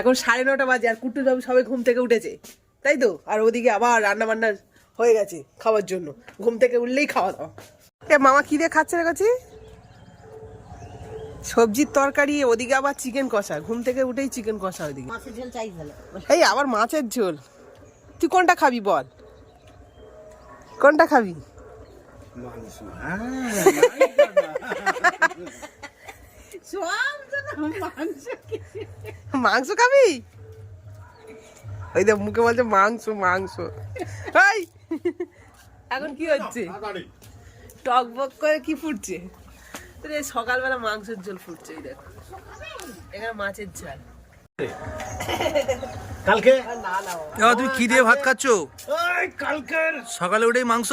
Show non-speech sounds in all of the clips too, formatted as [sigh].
এখন সাড়ে নটা বাজে আর কুট্টু সব সবে ঘুম থেকে উঠেছে তাই তো? আর ওদিকে আবার রান্না বান্না হয়ে গেছে খাওয়ার জন্য। ঘুম থেকে উঠলেই খাওয়া দাওয়া। এ মামা কি দিয়ে খাচ্ছে রে কাছি সবজির তরকারি ওদিকে আবার চিকেন কষা। ঘুম থেকে উঠেই চিকেন কষা ওদিকে। মাছের ঝোল চাই ভালো এই আবার মাছের ঝোল। তুই কোনটা খাবি বল? কোনটা খাবি? যেন মাংস খাবি? ওই দেখ মুখে বলছে মাংস মাংস। এই! এখন কি হচ্ছে? টক বক করে কি ফুটছে? তোর এই সকালবেলা মাংসের ঝোল ফুটছে এই দেখো। এখানে মাছের ঝাল। কালকে? না না তুমি কি দিয়ে ভাত খাচ্ছ? ওই কালকের। সকালে উঠেই মাংস?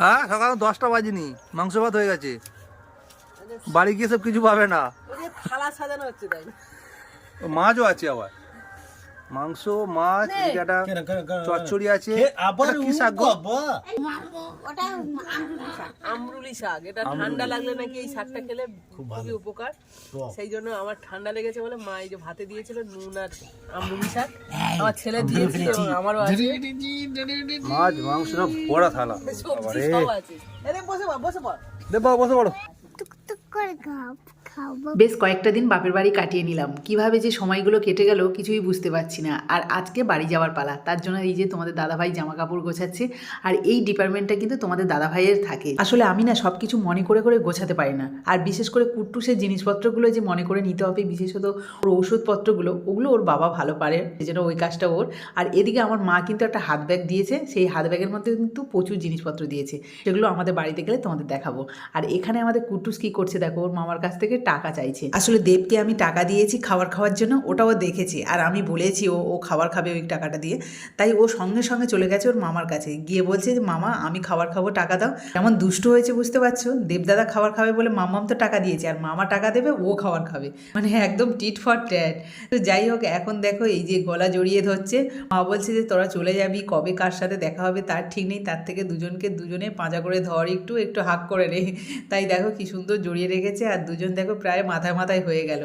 হ্যাঁ সকাল দশটা বাজেনি মাংস ভাত হয়ে গেছে। বাড়ি গিয়ে সব কিছু পাবে না। থালা সাজানো হচ্ছে তাই মাছও আছে আবার। মাংস মাছ একটা? চচ্চড়ি আছে। আবার কি শাক গো? ওটা আমরুলি শাক। এটা ঠান্ডা লাগলে নাকি এই শাকটা খেলে খুবই উপকার। সেই জন্য আমার ঠান্ডা লেগেছে বলে মা এই যে ভাতে দিয়েছিল নুন আর আমরুলি শাক। আমার ছেলে দিয়েছিল আমারও আছে। মাছ মাংস বড়া থালা। সবজি সব আছে। বসে বসে পড়। দে বসে পড়ো। good girl. বেশ কয়েকটা দিন বাপের বাড়ি কাটিয়ে নিলাম। কীভাবে যে সময়গুলো কেটে গেল কিছুই বুঝতে পারছি না। আর আজকে বাড়ি যাওয়ার পালা। তার জন্য এই যে তোমাদের দাদাভাই জামা কাপড় গোছাচ্ছে, আর এই ডিপার্টমেন্টটা কিন্তু তোমাদের দাদাভাইয়ের থাকে। আসলে আমি না সব কিছু মনে করে করে গোছাতে পারি না। আর বিশেষ করে কুট্টুসের জিনিসপত্রগুলো যে মনে করে নিতে হবে, বিশেষত ওর ওষুধপত্রগুলো ওগুলো ওর বাবা ভালো পারে জন্য ওই কাজটা ওর। আর এদিকে আমার মা কিন্তু একটা হাত ব্যাগ দিয়েছে, সেই হাত ব্যাগের মধ্যে কিন্তু প্রচুর জিনিসপত্র দিয়েছে। সেগুলো আমাদের বাড়িতে গেলে তোমাদের দেখাবো। আর এখানে আমাদের কুটুস কি করছে দেখো, ওর মামার কাছ থেকে টাকা চাইছে। আসলে দেবকে আমি টাকা দিয়েছি খাবার খাওয়ার জন্য, ওটাও দেখেছি। আর আমি বলেছি ও ও খাবার খাবে ওই টাকাটা দিয়ে। তাই ও সঙ্গে সঙ্গে চলে গেছে ওর মামার কাছে। গিয়ে বলছে যে, মামা, আমি খাবার খাব, টাকা দাও। এমন দুষ্ট হয়েছে বুঝতে পারছ? দেবদাদা খাবার খাবে বলে মামাম তো টাকা দিয়েছে, আর মামা টাকা দেবে, ও খাবার খাবে। মানে একদম টিট ফর ট্যাট তো যাই হোক, এখন দেখো এই যে গলা জড়িয়ে ধরছে। মা বলছে যে, তোরা চলে যাবি, কবে কার সাথে দেখা হবে তার ঠিক নেই। তার থেকে দুজনকে দুজনে পাঁজা করে ধর, একটু একটু হাক করে রে তাই দেখো কি সুন্দর জড়িয়ে রেখেছে। আর দুজন দেখো প্রায় মাথায় মাথায় হয়ে গেল।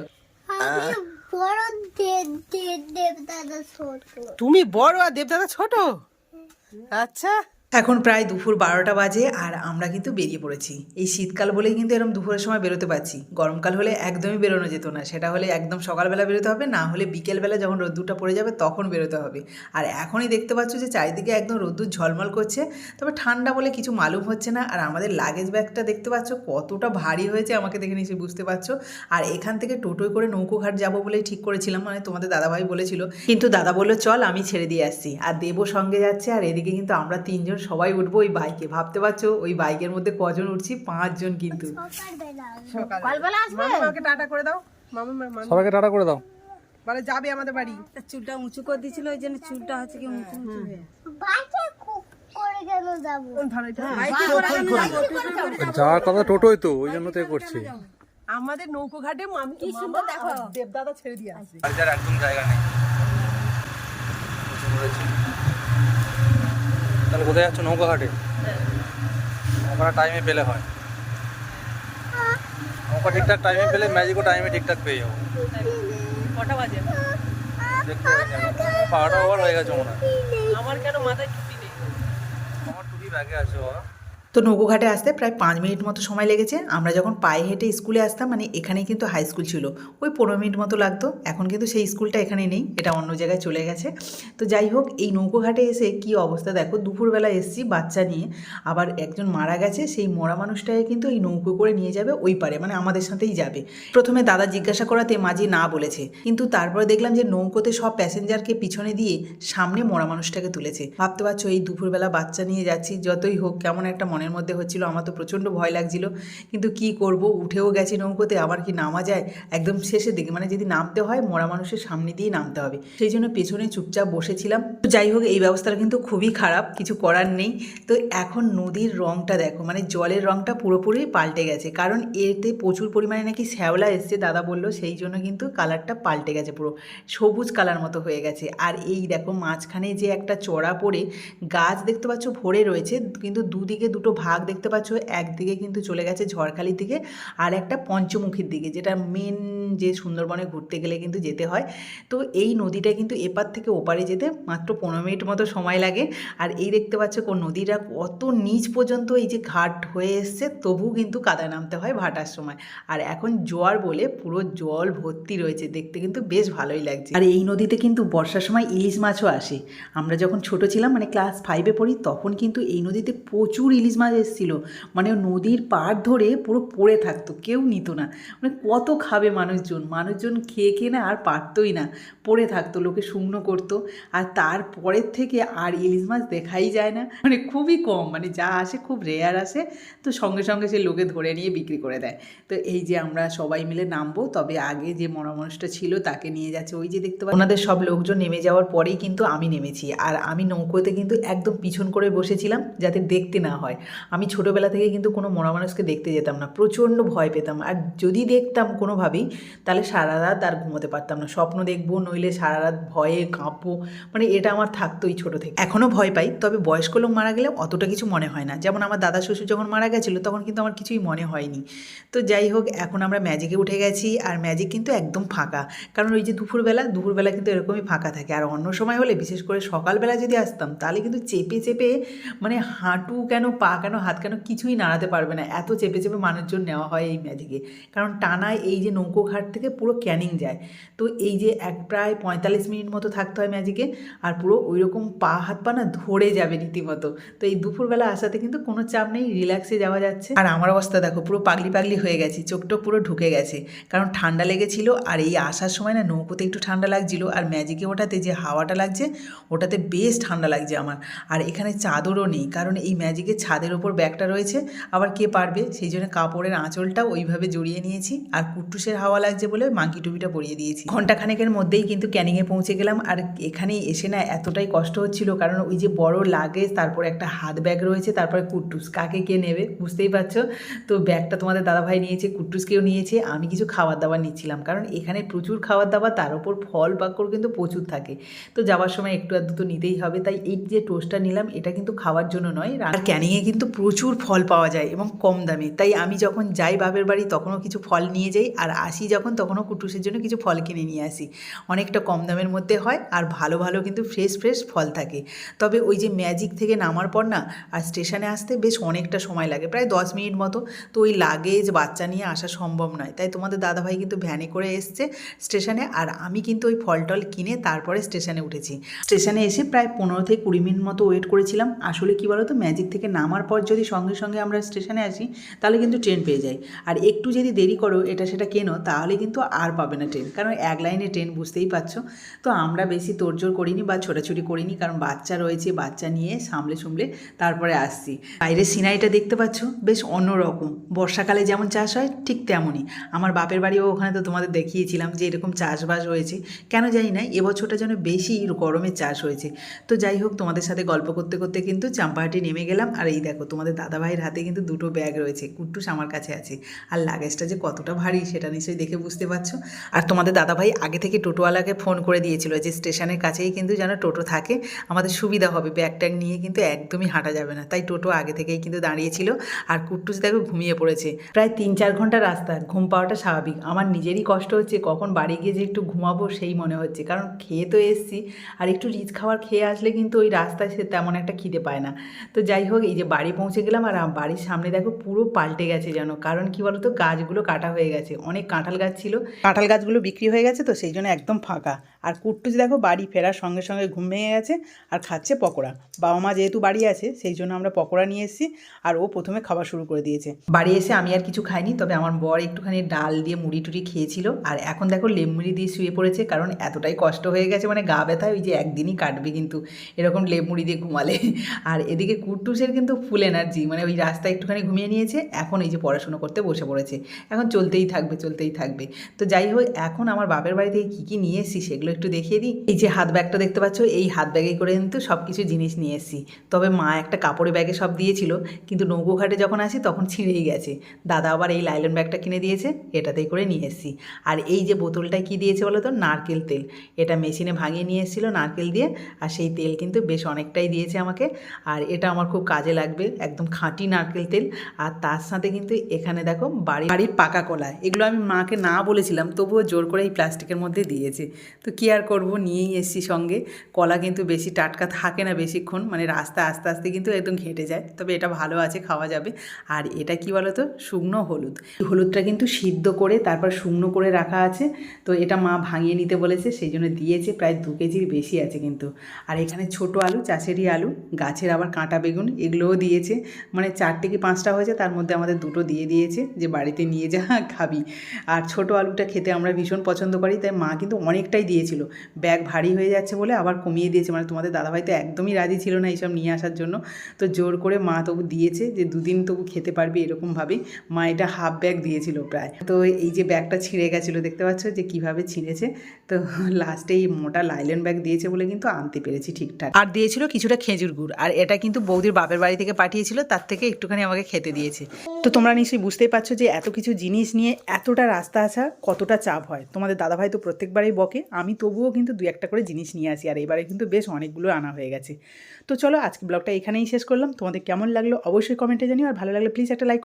তুমি বড় আর দেবদাদা ছোট? আচ্ছা। এখন প্রায় দুপুর বারোটা বাজে আর আমরা কিন্তু বেরিয়ে পড়েছি। এই শীতকাল বলেই কিন্তু এরকম দুপুরের সময় বেরোতে পারছি। গরমকাল হলে একদমই বেরোনো যেত না। সেটা হলে একদম সকালবেলা বেরোতে হবে, না হলে বিকেলবেলা যখন রোদ্দুরটা পড়ে যাবে তখন বেরোতে হবে। আর এখনই দেখতে পাচ্ছ যে চারিদিকে একদম রোদ্দুর ঝলমল করছে। তবে ঠান্ডা বলে কিছু মালুম হচ্ছে না। আর আমাদের লাগেজ ব্যাগটা দেখতে পাচ্ছ, কতটা ভারী হয়েছে আমাকে দেখে নিশ্চয়ই বুঝতে পারছ। আর এখান থেকে টোটোয় করে নৌকোঘাট যাব বলেই ঠিক করেছিলাম মানে তোমাদের দাদাভাই বলেছিল। কিন্তু দাদা বলল, চল, আমি ছেড়ে দিয়ে আসছি। আর দেবও সঙ্গে যাচ্ছে, আর এদিকে কিন্তু আমরা তিনজন সবাই উঠবো ওই বাইকে ভাবতে পারছ ওই বাইকের মধ্যে কজন উঠছি? পাঁচজন কিন্তু। সকালবেলা। সকালবেলা। আসবে? মামা আমাকে টাটা করে দাও। মামা মামা। সবাইকে টাটা করে দাও। বলে যাবে আমাদের বাড়ি। চুলটা উঁচু করে দিয়েছিল ওই জন্য চুলটা হচ্ছে কি উঁচু উঁচু হয়ে? যাওয়ার কথা টোটোই তো ওই জন্য তো করছি। আমাদের নৌকো ঘাটে আমি কি সুন্দর দেখো। দেবদাদা ছেড়ে দিয়ে আর একদম জায়গা নেই। তাহলে কোথায় যাচ্ছ? নৌকা ঘাটে নৌকাটা টাইমে পেলে হয়। নৌকা ঠিকঠাক টাইমে পেলে ম্যাজিকও টাইমে ঠিকঠাক পেয়ে যাব। কটা বাজে? দেখতে পাহাড়টা ওভার হয়ে গেছে মনে হয়। আমার কেন মাথায় টুপি নেই? আমার টুপি ব্যাগে আছে বাবা। তো নৌকোঘাটে আসতে প্রায় পাঁচ মিনিট মতো সময় লেগেছে। আমরা যখন পায়ে হেঁটে স্কুলে আসতাম মানে এখানেই কিন্তু হাই স্কুল ছিল। ওই পনেরো মিনিট মতো লাগতো। এখন কিন্তু সেই স্কুলটা এখানে নেই, এটা অন্য জায়গায় চলে গেছে। তো যাই হোক, এই নৌকোঘাটে এসে কি অবস্থা দেখো, দুপুরবেলা এসছি বাচ্চা নিয়ে। আবার একজন মারা গেছে, সেই মরা মানুষটাকে কিন্তু এই নৌকো করে নিয়ে যাবে ওই পারে মানে আমাদের সাথেই যাবে। প্রথমে দাদা জিজ্ঞাসা করাতে মাঝি না বলেছে, কিন্তু তারপরে দেখলাম যে নৌকোতে সব প্যাসেঞ্জারকে পিছনে দিয়ে সামনে মরা মানুষটাকে তুলেছে। ভাবতে পারছ, এই দুপুরবেলা বাচ্চা নিয়ে যাচ্ছি, যতই হোক, কেমন একটা মনের মধ্যে হচ্ছিল, আমার তো প্রচণ্ড ভয় লাগছিল। কিন্তু কি করব? উঠেও গেছি নৌকোতে, আবার কি নামা যায়? একদম শেষের দিকে মানে যদি নামতে হয়, মরা মানুষের সামনে দিয়ে নামতে হবে। সেই জন্য পেছনে চুপচাপ বসেছিলাম। তো যাই হোক, এই ব্যবস্থাটা কিন্তু খুবই খারাপ, কিছু করার নেই। তো এখন নদীর রংটা দেখো মানে জলের রংটা পুরোপুরি পাল্টে গেছে। কারণ এতে প্রচুর পরিমাণে নাকি শ্যাওলা এসছে, দাদা বলল, সেই জন্য কিন্তু কালারটা পাল্টে গেছে পুরো, সবুজ কালার মতো হয়ে গেছে। আর এই দেখো, মাঝখানে যে একটা চড়া পড়ে, গাছ দেখতে পাচ্ছ ভরে রয়েছে, কিন্তু দুদিকে দুটো ভাগ দেখতে পাচ্ছ, একদিকে কিন্তু চলে গেছে ঝড়খালির দিকে আর একটা পঞ্চমুখীর দিকে যেটা মেন যে সুন্দরবনে ঘুরতে গেলে কিন্তু যেতে হয়। তো এই নদীটা কিন্তু এপার থেকে ওপারে যেতে মাত্র পনেরো মিনিট মতো সময় লাগে। আর এই দেখতে পাচ্ছ কোন নদীটা কত নিচ পর্যন্ত এই যে ঘাট হয়ে এসছে তবু কিন্তু কাদায় নামতে হয় ভাটার সময়। আর এখন জোয়ার বলে পুরো জল ভর্তি রয়েছে, দেখতে কিন্তু বেশ ভালোই লাগছে। আর এই নদীতে কিন্তু বর্ষার সময় ইলিশ মাছও আসে। আমরা যখন ছোট ছিলাম মানে ক্লাস ফাইভে পড়ি, তখন কিন্তু এই নদীতে প্রচুর ইলিশ মাছ এসেছিল। মানে নদীর পাড় ধরে পুরো পড়ে থাকতো, কেউ নিত না। মানে কত খাবে মানুষজন? মানুষজন খেয়ে খেয়ে না আর পারতোই না। পড়ে থাকতো, লোকে শুকনো করতো। আর তারপরের থেকে আর ইলিশ মাছ দেখাই যায় না। মানে খুবই কম মানে যা আসে খুব রেয়ার আসে। তো সঙ্গে সঙ্গে সে লোকে ধরে নিয়ে বিক্রি করে দেয়। তো এই যে আমরা সবাই মিলে নামবো, তবে আগে যে মরা মানুষটা ছিল তাকে নিয়ে যাচ্ছে। ওই যে দেখতে পাচ্ছি ওনাদের সব লোকজন নেমে যাওয়ার পরেই কিন্তু আমি নেমেছি। আর আমি নৌকোতে কিন্তু একদম পিছন করে বসেছিলাম, যাতে দেখতে না হয়। আমি ছোটোবেলা থেকে কিন্তু কোনো মরা মানুষকে দেখতে যেতাম না, প্রচণ্ড ভয় পেতাম। আর যদি দেখতাম কোনোভাবেই, তাহলে সারা রাত আর ঘুমোতে পারতাম না। স্বপ্ন দেখব, নইলে সারা রাত ভয়ে কাঁপবো মানে এটা আমার থাকতোই ছোটো থেকে। এখনও ভয় পাই, তবে বয়স্ক লোক মারা গেলে অতটা কিছু মনে হয় না। যেমন আমার দাদা শ্বশুর যখন মারা গেছিল, তখন কিন্তু আমার কিছুই মনে হয়নি। তো যাই হোক, এখন আমরা ম্যাজিকে উঠে গেছি, আর ম্যাজিক কিন্তু একদম ফাঁকা। কারণ ওই যে দুপুরবেলা দুপুরবেলা কিন্তু এরকমই ফাঁকা থাকে। আর অন্য সময় হলে, বিশেষ করে সকালবেলা যদি আসতাম, তাহলে কিন্তু চেপে চেপে মানে হাঁটু কেন পা কেন হাত কেন কিছুই নাড়াতে পারবে না। এত চেপে চেপে মানুষজন নেওয়া হয় এই ম্যাজিকে। কারণ টানায় এই যে নৌকো ঘাট থেকে পুরো ক্যানিং যায়। তো এই যে এক প্রায় পঁয়তাল্লিশ মিনিট মতো থাকতে হয় ম্যাজিকে, আর পুরো ওই রকম পা হাত পা না ধরে যাবে রীতিমতো। তো এই দুপুরবেলা আসাতে কিন্তু কোনো চাপ নেই রিল্যাক্সে যাওয়া যাচ্ছে। আর আমার অবস্থা দেখো, পুরো পাগলি পাগলি হয়ে গেছি চোখটা পুরো ঢুকে গেছে। কারণ ঠান্ডা লেগেছিল, আর এই আসার সময় না নৌকোতে একটু ঠান্ডা লাগছিল, আর ম্যাজিকে ওঠাতে যে হাওয়াটা লাগছে, ওটাতে বেশ ঠান্ডা লাগছে আমার। আর এখানে চাদরও নেই, কারণ এই ম্যাজিকের ছাদের ওপর ব্যাগটা রয়েছে। আবার কে পারবে? সেই জন্য কাপড়ের আঁচলটা ওইভাবে জড়িয়ে নিয়েছি। আর কুট্টুসের হাওয়া লাগছে বলে মাঙ্কি টুপিটা পরিয়ে দিয়েছি। ঘন্টাখানেকের মধ্যেই কিন্তু ক্যানিংয়ে পৌঁছে গেলাম। আর এখানে এসে না এতটাই কষ্ট হচ্ছিল। কারণ ওই যে বড় লাগেজ, তারপর একটা হাত ব্যাগ রয়েছে, তারপরে কুট্টুস। কাকে কে নেবে? বুঝতেই পারছ? তো ব্যাগটা তোমাদের দাদাভাই নিয়েছে, কুট্টুসকেও নিয়েছে। আমি কিছু খাবার দাবার নিচ্ছিলাম। কারণ এখানে প্রচুর খাবার দাবার তার উপর ফল পাকড় কিন্তু প্রচুর থাকে। তো যাওয়ার সময় একটু আধটু তো নিতেই হবে। তাই এই যে টোস্টটা নিলাম, এটা কিন্তু খাওয়ার জন্য নয়। আর ক্যানিংয়ে কিন্তু প্রচুর ফল পাওয়া যায় এবং কম দামে। তাই আমি যখন যাই বাপের বাড়ি, তখনও কিছু ফল নিয়ে যাই আর আসি যখন, তখনও কুটুসের জন্য কিছু ফল কিনে নিয়ে আসি। অনেকটা কম দামের মধ্যে হয় আর ভালো ভালো কিন্তু ফ্রেশ ফ্রেশ ফল থাকে। তবে ওই যে ম্যাজিক থেকে নামার পর না, আর স্টেশনে আসতে বেশ অনেকটা সময় লাগে, প্রায় দশ মিনিট মতো। তো ওই লাগেজ বাচ্চা নিয়ে আসা সম্ভব নয়। তাই তোমাদের দাদাভাই কিন্তু ভ্যানে করে এসছে স্টেশনে আর আমি কিন্তু ওই ফল টল কিনে তারপরে স্টেশনে উঠেছি। স্টেশনে এসে প্রায় পনেরো থেকে কুড়ি মিনিট মতো ওয়েট করেছিলাম। আসলে কি বলো তো ম্যাজিক থেকে নামার পর যদি সঙ্গে সঙ্গে আমরা স্টেশনে আসি, তাহলে কিন্তু ট্রেন পেয়ে যাই আর একটু যদি দেরি করো, এটা সেটা কেনো, তাহলে কিন্তু আর পাবে না ট্রেন। কারণ এক লাইনে ট্রেন বুঝতেই পারছ। তো আমরা বেশি তোড়জোড় করিনি বা ছোটাছুটি করিনি, কারণ বাচ্চা রয়েছে, বাচ্চা নিয়ে সামলে সুমলে তারপরে আসছি। বাইরের সিনারিটা দেখতে পাচ্ছ? বেশ অন্যরকম। বর্ষাকালে যেমন চাষ হয়, ঠিক তেমনই। আমার বাপের বাড়িও ওখানে তো তোমাদের দেখিয়েছিলাম যে এরকম চাষবাস হয়েছে। কেন জানি না, এবছরটা যেন বেশি গরমের চাষ হয়েছে। তো যাই হোক, তোমাদের সাথে গল্প করতে করতে কিন্তু চাম্পাহাটি নেমে গেলাম। আর এই দেখো, তোমাদের দাদাভাইয়ের হাতে কিন্তু দুটো ব্যাগ রয়েছে, কুট্টুস আমার কাছে আছে। আর লাগেজটা যে কতটা ভারী, সেটা নিশ্চয়ই দেখে বুঝতে পারছ? আর তোমাদের দাদাভাই আগে থেকে টোটোওয়ালাকে ফোন করে দিয়েছিল যে, স্টেশনের কাছেই কিন্তু যেন টোটো থাকে, আমাদের সুবিধা হবে। ব্যাগ ট্যাগ নিয়ে কিন্তু একদমই হাঁটা যাবে না। তাই টোটো আগে থেকেই কিন্তু দাঁড়িয়েছিল। আর কুট্টুস দেখো ঘুমিয়ে পড়েছে। প্রায় তিন চার ঘণ্টা রাস্তা, ঘুম পাওয়াটা স্বাভাবিক। আমার নিজেরই কষ্ট হচ্ছে, কখন বাড়ি গিয়ে যে একটু ঘুমাবো সেই মনে হচ্ছে। কারণ খেয়ে তো এসছি, আর একটু রিচ খাবার খেয়ে আসলে কিন্তু ওই রাস্তায় সে তেমন একটা খিদে পায় না। তো যাই হোক, এই যে বাড়ি পৌঁছে গেলাম আর বাড়ির সামনে দেখো পুরো পাল্টে গেছে যেন। কারণ কি বলতো, গাছগুলো কাটা হয়ে গেছে। অনেক কাঁঠাল গাছ ছিল। কাঁঠাল গাছগুলো বিক্রি হয়ে গেছে তো, সেই জন্য একদম ফাঁকা। আর কুট্টুস দেখো বাড়ি ফেরার সঙ্গে সঙ্গে ঘুম ভেঙে গেছে আর খাচ্ছে পকোড়া। বাবা মা যেহেতু বাড়ি আছে, সেই জন্য আমরা পকোড়া নিয়ে এসেছি আর ও প্রথমে খাওয়া শুরু করে দিয়েছে। বাড়ি এসে আমি আর কিছু খাইনি, তবে আমার বর একটুখানি ডাল দিয়ে মুড়ি টুড়ি খেয়েছিল। আর এখন দেখো লেমুড়ি দিয়ে শুয়ে পড়েছে, কারণ এতটাই কষ্ট হয়ে গেছে মানে গা ব্যথা, ওই যে একদিনই কাটবে কিন্তু। এরকম লেমুড়ি দিয়ে ঘুমালে। আর এদিকে কুট্টুসের কিন্তু ফুল এনার্জি মানে ওই রাস্তায় একটুখানি ঘুমিয়ে নিয়েছে, এখন এই যে পড়াশুনো করতে বসে পড়েছে। এখন চলতেই থাকবে চলতেই থাকবে। তো যাই হোক, এখন আমার বাপের বাড়ি থেকে কী কী নিয়ে এসেছি সেগুলো একটু দেখিয়ে দিই। এই যে হাত ব্যাগটা দেখতে পাচ্ছ, এই হাত ব্যাগে করে কিন্তু সব কিছু জিনিস নিয়ে এসেছি। তবে মা একটা কাপড়ের ব্যাগে সব দিয়েছিল, কিন্তু নৌকো ঘাটে যখন আসি তখন ছিঁড়েই গেছে। দাদা আবার এই লাইলন ব্যাগটা কিনে দিয়েছে, এটাতেই করে নিয়ে এসেছি। আর এই যে বোতলটায় কী দিয়েছে বলো তো? নারকেল তেল। এটা মেশিনে ভাঙিয়ে নিয়ে এসেছিল নারকেল দিয়ে, আর সেই তেল কিন্তু বেশ অনেকটাই দিয়েছে আমাকে। আর এটা আমার খুব কাজে লাগবে। থাকবে একদম খাঁটি নারকেল তেল। আর তার সাথে কিন্তু এখানে দেখো বাড়ি বাড়ির পাকা কলা। এগুলো আমি মাকে না বলেছিলাম, তবুও জোর করে এই প্লাস্টিকের মধ্যে দিয়েছে। তো কি আর করব, নিয়েই এসছি সঙ্গে। কলা কিন্তু বেশি টাটকা থাকে না বেশিক্ষণ মানে রাস্তা আস্তে আস্তে কিন্তু একদম ঘেঁটে যায়। তবে এটা ভালো আছে, খাওয়া যাবে। আর এটা কি বলো তো শুকনো হলুদ। হলুদটা কিন্তু সিদ্ধ করে, তারপর শুকনো করে রাখা আছে। তো এটা মা ভাঙিয়ে নিতে বলেছে, সেই জন্য দিয়েছে, প্রায় দু কেজির বেশি আছে কিন্তু। আর এখানে ছোট আলু, চাষেরই আলু, গাছের আবার কাঁটা বেগুন, এগুলোও দিয়েছে। মানে চারটে কি পাঁচটা হয়েছে, তার মধ্যে আমাদের দুটো দিয়ে দিয়েছে যে বাড়িতে নিয়ে যা, [laughs] খাবি। আর ছোট আলুটা খেতে আমরা ভীষণ পছন্দ করি, তাই মা কিন্তু অনেকটাই দিয়েছিল। ব্যাগ ভারী হয়ে যাচ্ছে বলে আবার কমিয়ে দিয়েছে। মানে তোমাদের দাদাভাই তো একদমই রাজি ছিল না এইসব নিয়ে আসার জন্য। তো জোর করে মা তবু দিয়েছে যে দুদিন তবু খেতে পারবি এরকমভাবেই। মা এটা হাফ ব্যাগ দিয়েছিল প্রায়। তো এই যে ব্যাগটা ছিঁড়ে গেছিল, দেখতে পাচ্ছ যে কীভাবে ছিঁড়েছে। তো [laughs] লাস্টে এই মোটা লাইলন ব্যাগ দিয়েছে বলে কিন্তু আনতে পেরেছি ঠিকঠাক। আর দিয়েছিল কিছুটা খেজুর গুড়। আর এটা কিন্তু বৌদির বাপের বাড়ি থেকে পাঠিয়েছিল, তার থেকে একটুখানি আমাকে খেতে দিয়েছে। তো তোমরা নিশ্চয়ই বুঝতেই পারছ যে এত কিছু জিনিস নিয়ে এতটা রাস্তা আসা কতটা চাপ হয়। তোমাদের দাদাভাই তো প্রত্যেকবারেই বকে, আমি তবুও কিন্তু দু একটা করে জিনিস নিয়ে আসি, আর এবারে কিন্তু বেশ অনেকগুলো আনা হয়ে গেছে। তো চলো, আজকে ব্লগটা এখানেই শেষ করলাম। তোমাদের কেমন লাগল অবশ্যই কমেন্টে জানিও, আর ভালো লাগলে প্লিজ একটা লাইক